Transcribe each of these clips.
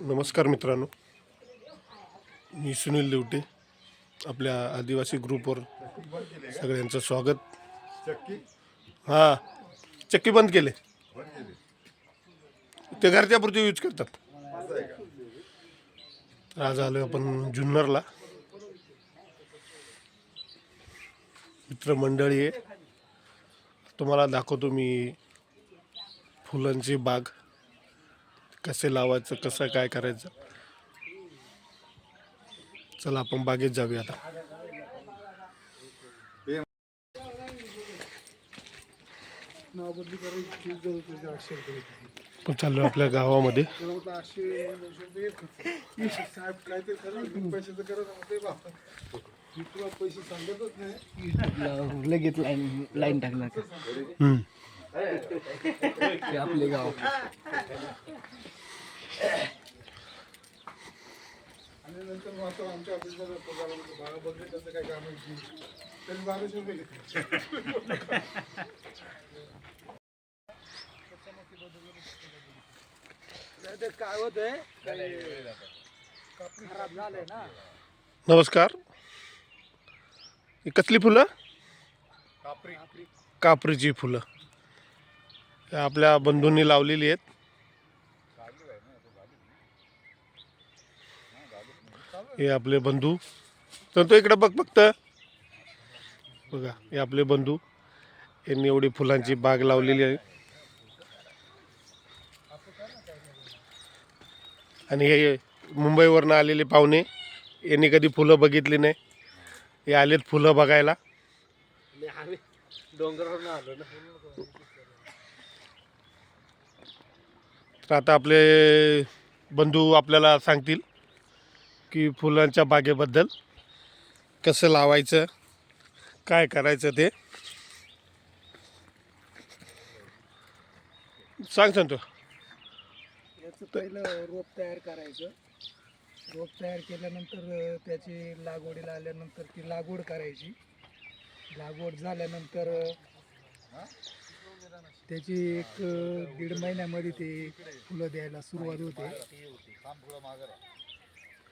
नमस्कार मित्रांनो. मी सुनील देवटे आपल्या आदिवासी ग्रुपवर सगळ्यांचं स्वागत. हां चक्की बंद केले. ते घरच्यापुरती यूज करतात. का आज आलो आपण जुन्नरला. मित्रमंडळी आहे. तुम्हाला दाखवतो मी फुलांची बाग. कसे लावायचं कसं काय करायचं? चला आपण बागेत जाऊया आता. पण चाललो आपल्या गावामध्ये. लगेच लाईन लाईन टाकणार आपले गाव. आणि नंतर आता आमच्या ऑफिसला बाळा बघले त्याचं काय काम त्यांनी बाराशे रुपये घेतले. ते काय होत आहे खराब झालंय ना. नमस्कार. ही कसली फुलं? कापरी. कापरीची फुलं. हे आपल्या बंधूंनी लावलेली आहेत. हे आपले बंधू. तर तो इकडे बघ फक्त. बघा हे आपले बंधू. यांनी एवढी फुलांची बाग लावलेली आहे. आणि हे मुंबईवरनं आलेले पाहुणे यांनी कधी फुलं बघितली नाही. हे आलेत फुलं बघायला. डोंगरावर आलो ना. तर आता आपले बंधू आपल्याला सांगतील. की फुलांच्या बागेबद्दल कसं लावायचं काय करायचं ते? सांग सांगतो याचं पहिलं रोप तयार करायचं. रोप तयार केल्यानंतर त्याची लागवडीला आल्यानंतर ती लागवड करायची. लागवड झाल्यानंतर त्याची एक दीड महिन्यामध्ये ते फुलं द्यायला सुरुवात होते.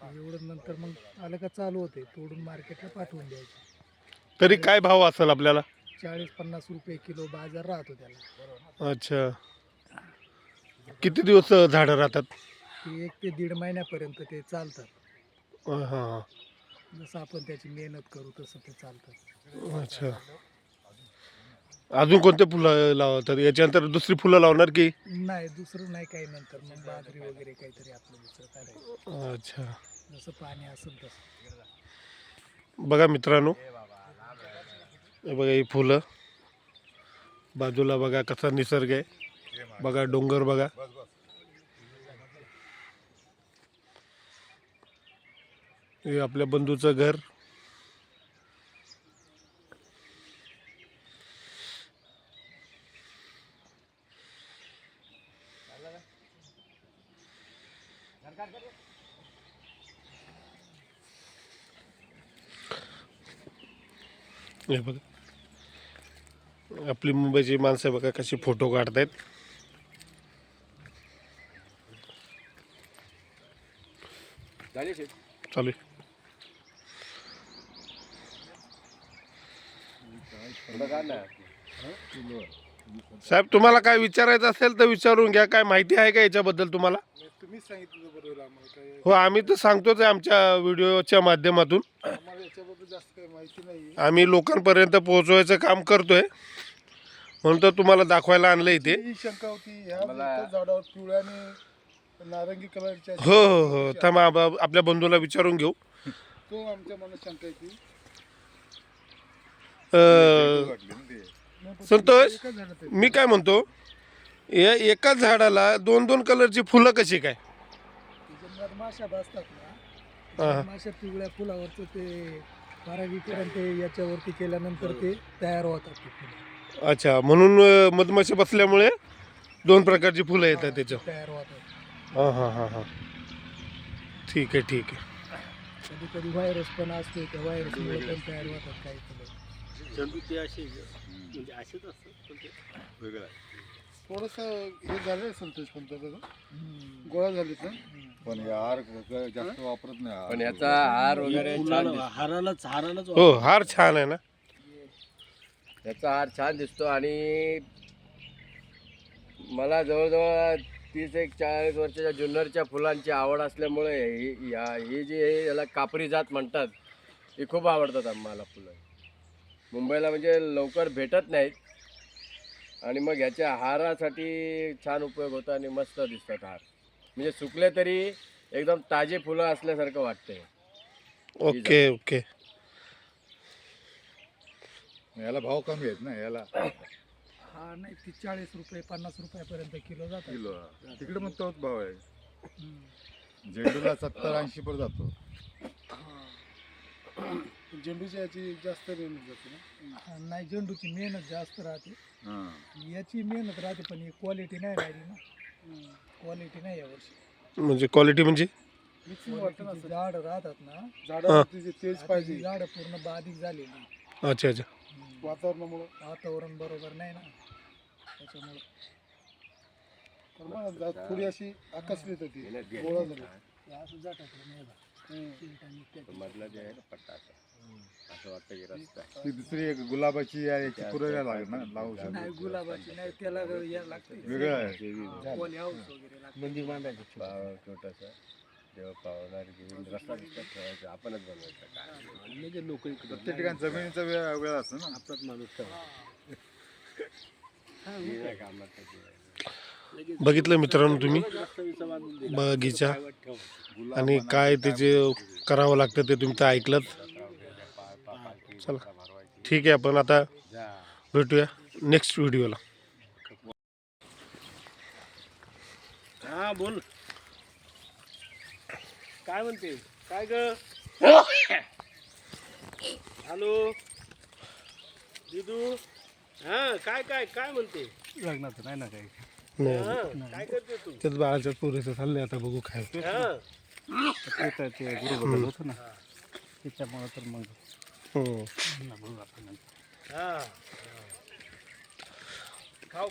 एवढं नंतर मग आलं का चालू होते तोडून मार्केटला पाठवून द्यायचे. तरी काय भाव असेल आपल्याला? चाळीस पन्नास रुपये किलो बाजार राहतो त्याला. अच्छा. किती दिवस झाडं राहतात? ते एक ते दीड महिन्यापर्यंत ते चालतात. हां हां. जसं आपण त्याची मेहनत करू तसं ते चालतात. अच्छा. अजून कोणते फुलं लावतात? याच्यानंतर दुसरी फुलं लावणार की? नाही दुसरं नाही काही नंतर मग बाजरी वगैरे काहीतरी आपलं दुसरं अच्छा. जसं पाणी असेल तसं. बघा मित्रांनो हे बघा ही फुलं. बाजूला बघा कसा निसर्ग आहे. बघा डोंगर बघा. हे आपल्या बंधूचं घर. हे बघा आपली मुंबईची माणसं बघा कशी फोटो काढतायत. चालू आहे. साहेब तुम्हाला काय विचारायचं असेल तर विचारून घ्या. काय माहिती आहे का याच्याबद्दल तुम्हाला? तुम्हीच सांगितलं बरोबर आम्हाला काय हो आम्ही तर सांगतोच आहे आमच्या व्हिडिओच्या माध्यमातून. आम्हाला याच्याबद्दल जास्त काही माहिती नाही आम्ही लोकांपर्यंत पोहोचवायचं काम करतोय. म्हणून तर तुम्हाला दाखवायला आणलं इथे. ही शंका होती ह्या इथं झाडावर पिवळ्या आणि नारंगी कलरच्या हो हो हो. थांबा आपल्या बंधूला विचारून घेऊ. तो आमच्या मनात शंका येते अं, वाटली ना ते. नाही, पण संतोष. मी काय म्हणतो या एकाच झाडाला दोन दोन कलरची फुलं कशी काय? त्याच्यात बसतात ना हा. पिवळ्या फुलावरचं ते परागीकरण ते याच्यावरती केल्यानंतर ते तयार होतात ते फुलं. अच्छा म्हणून अं, मधमाशी बसल्यामुळे दोन प्रकारची फुलं येतात त्याच्यावर. तयार होतात. हां हां हां हां. ठीक आहे ठीक आहे. कधी कधी व्हायरस पण असतो त्या व्हायरसमुळे पण तयार होतात काही फुलं. ते असे म्हणजे असेच असतात पण ते वेगळं आहे. थोडस हे झालं संतोष पण गोळा झाले ना? पण हे हार क- जास्त वापरत नाही हार. पण याचा हार वगैरे छान फुलाला- दिसतो. हारालाच हारालाच हो हार छान आहे ना? याचा हार छान दिसतो आणि मला जवळजवळ तीस एक चाळीस वर्षाच्या जुन्नरच्या फुलांची आवड असल्यामुळे ही या ही जी आहे, याला कापरी जात म्हणतात ही खूप आवडतात आम्हाला फुलं. मुंबईला म्हणजे लवकर भेटत नाहीत. आणि मग ह्याच्या हारासाठी छान उपयोग होतो आणि मस्त दिसतात हार म्हणजे सुकले तरी एकदम ताजे फुलं असल्यासारखं वाटतंय. Okay okay. याला भाव कमी आहेत ना याला. हा नाही ती चाळीस रुपये पन्नास रुपयापर्यंत किलो जातात. किलो तिकडे मग तोच भाव आहे. झेंडूला सत्तर ऐंशी पर जातो. झेंडूची याची जास्त मेहनत जाते ना? नाही झेंडूची मेहनत जास्त राहते. हां. याची मेहनत राहते पण ही क्वालिटी नाही राहिली ना. क्वालिटी नाही यावर्षी म्हणजे क्वालिटी म्हणजे? मिक्सिंग वाटतं ना झाड राहतात ना. झाडावरती जे तेज पाहिजे. झाडं पूर्ण बाधिक झालेली. अच्छा अच्छा. हम्म. वातावरणामुळं? वातावरण बरोबर नाही ना. त्याच्यामुळे. तर मग जा- थोडी अशी आकसली तर ती मेहनत घ्यायची. गोळा झाली असं नाही. मधला जे आहे ना पट्टा असा. असं वाटतं की रस्ता आहे. ती दुसरी एक गुलाबाची आहे, याची पुरवण्या लागेल ना? लावू नाही शकतो गुलाबाची नाही त्याला या लागते. वेगळं आहे. हाऊस वगैरे लागते. पाव छोटासा. पावणार घेऊन रस्ता दिसतात ठेवायचा आपणच बनवायचा काय लोक इकडे. प्रत्येक ठिकाणी जमिनीचा वेळ वेळ असतो ना? आपलाच माणूस ठेवा. ही नाही आहे. बघितलं मित्रांनो तुम्ही. बगीचा. आणि काय त्याचे करावं लागतं ते तुम्ही तर ऐकलं चला ठीक आहे आपण आता भेटूया नेक्स्ट व्हिडिओला हा बोल. काय म्हणते? काय ग? हॅलो? दिदू? हा काय काय काय म्हणते? लग्नाचं नाही ना काही. नाही हा, काय करते तू? त्याच बाळाच्या चाललंय आता बघू काय हा. ते तर ते गुरु बदल होतं ना. त्याच्यामुळं तर मग हम्म. बघू आपण नंतर. हा. खाऊ.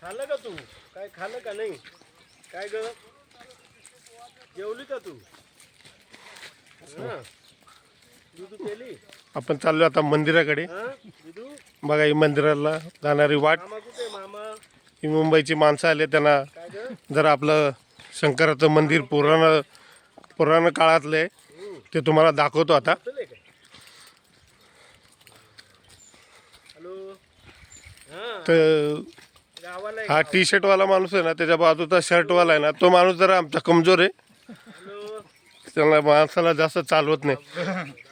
खाल्लं का तू? काय खाल्लं का नाही? काय ग? जेवली का तू? हा. दुधू पेली आपण चाललो आता मंदिराकडे. हा? दुधू? बघा ही मंदिराला जाणारी वाट. मामा कुठे? ही मुंबईची माणसं आले त्यांना जर जरा आपलं शंकराचं मंदिर पुराण पुराण काळातलं आहे ते तुम्हाला दाखवतो आता. हा तर हा टी शर्टवाला माणूस आहे ना त्याच्या बाजूचा शर्टवाला आहे ना तो माणूस जरा आमचा कमजोर आहे. त्यांना माणसाला जास्त चालवत नाही.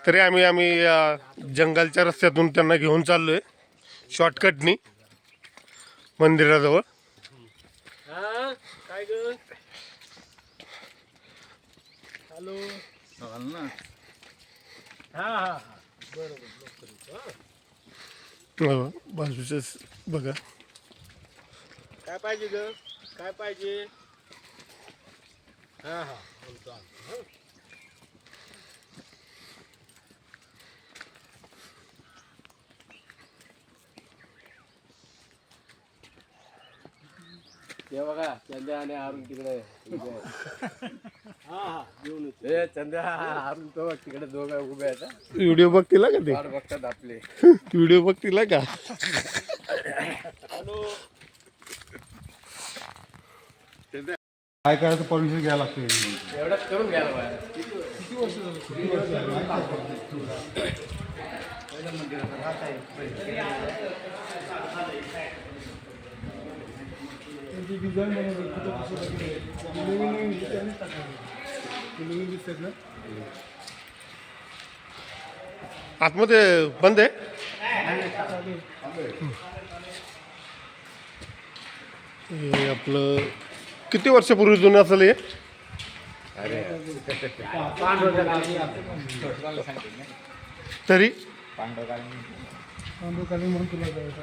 तरी आम्ही आम्ही या जंगलच्या रस्त्यातून त्यांना घेऊन चाललो आहे शॉर्टकटनी मंदिराजवळ. हा काय ग? हॅलो. ना हा हा हा. बरोबर. हो, बाजूच्याच बघा. काय पाहिजे ग? काय पाहिजे? हा हा बोलतो ते बघा चंद्या आणि हारून तिकडे. हा हा ए चंद्या हारून तो बघ तिकडे दोघं उभे आहेत हा. व्हिडिओ बघतीला का ते? वाट बघतात आपले. व्हिडिओ बघतीला का? काय करायचं परमिशन घ्यायला लागते एवढंच करून घ्यायला पाहिजे त्यांची डिझाईन बनवली कुठं कसं. नवीन नवीन टाकायची. नवीन दिसतात ना आतमध्ये बंद आहे हे आपलं किती वर्षापूर्वी जुनं असेल हे तरी पांडवकालीन म्हणून तुला जायचं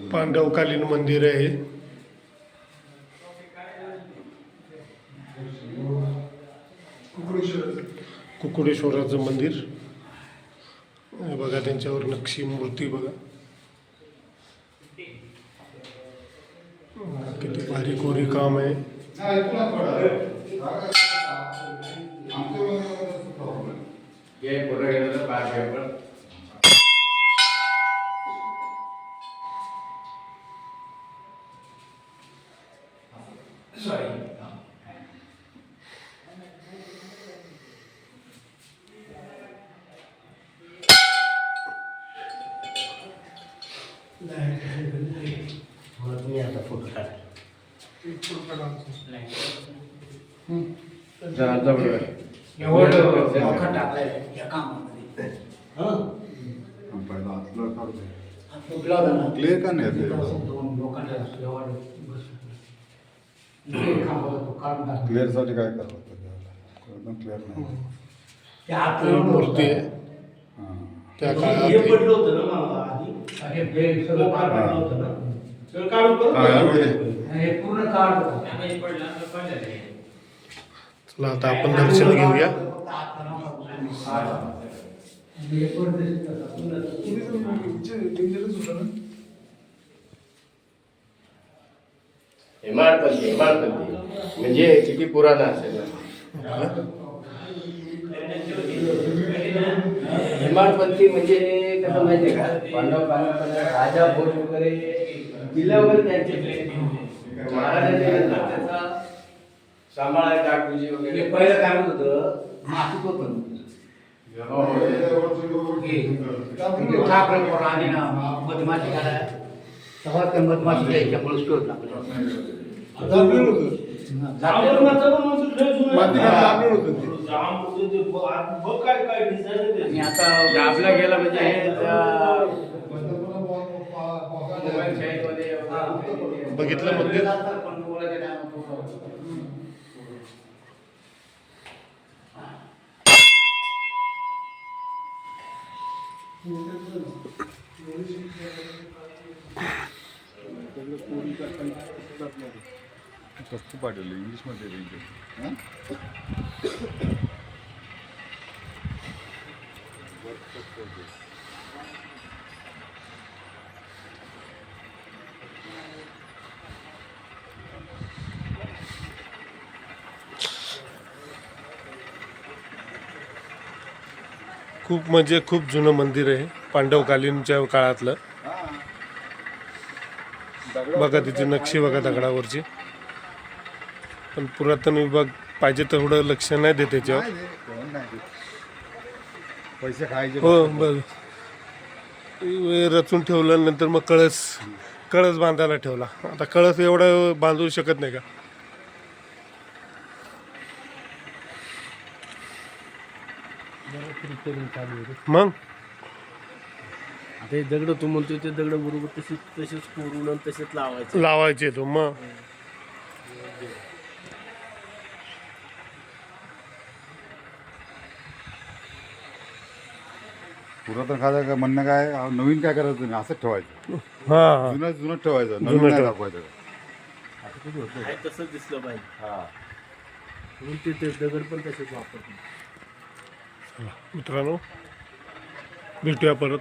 पांडवकालीन मंदिर आहे. कुकुडेश्वराचं मंदिर. हे बघा त्यांच्यावर नक्षी मूर्ती बघा. किती भारी कोरी काम आहे. हे क्लिअर का नाही क्लिअरसाठी काय करावं एकदम क्लिअर नाही. मूर्ती. त्या काळात पडलं होतं ना मला आधी. चला आता आपण दर्शन घेऊया. हेमाडपंथी हेमाडपंथी म्हणजे किती पुराण असेल हेमाडपंथी म्हणजे कसं माहितीये का? पांडव पांडव राजा भोज वगैरे किल्ले त्यांचे महाराजांच्या नंतर त्याचा सांभाळ वगैरे पहिलं काय होत होतं? मासिक होतं. ठाकरे पोरं आणि मधमाशी घालाय तेव्हा त्या मधमाशी द्यायच्यामुळे स्टोर लागला आवरणाचं पण म्हणजे लय जुनं आहे. मातीचं जांभूळ होतं ते. जांभ होतं ते. बघ आ- बघ काय काय डिझाईन आहे आणि त्याची. आता दाबला गेला म्हणजे हे त्या मोबाईलशाहीमध्ये वगैरे बघितलं मंदिर वस्तू पाठवली इंग्लिशमध्ये. हां? खूप म्हणजे खूप जुनं मंदिर आहे पांडवकालीनच्या काळातलं बघा तिची नक्षी बघा दगडावरची पण पुरातन विभाग पाहिजे तेवढं लक्ष नाही देत त्याच्यावर. पैसे खायचे हो हे रचून ठेवलं नंतर मग कळस कळस बांधायला ठेवला. आता कळस एवढा बांधू शकत नाही का? मग? आता हे दगड तू म्हणतोय ते दगड बरोबर तशीच तसेच कोरून आणि तसेच लावायचे. लावायचे तो मग? पुरातन खायचं काय म्हणणं काय नवीन काय करायचं नाही असंच ठेवायचं. हा. जुनं जुनं ठेवायचं. जुनं नवीन नाही ठेव. दाखवायचं. आहे तसंच दिसलं पाहिजे. हा. म्हणून ते ते दगड पण तसेच वापरतात मित्रांनो भेटूया परत.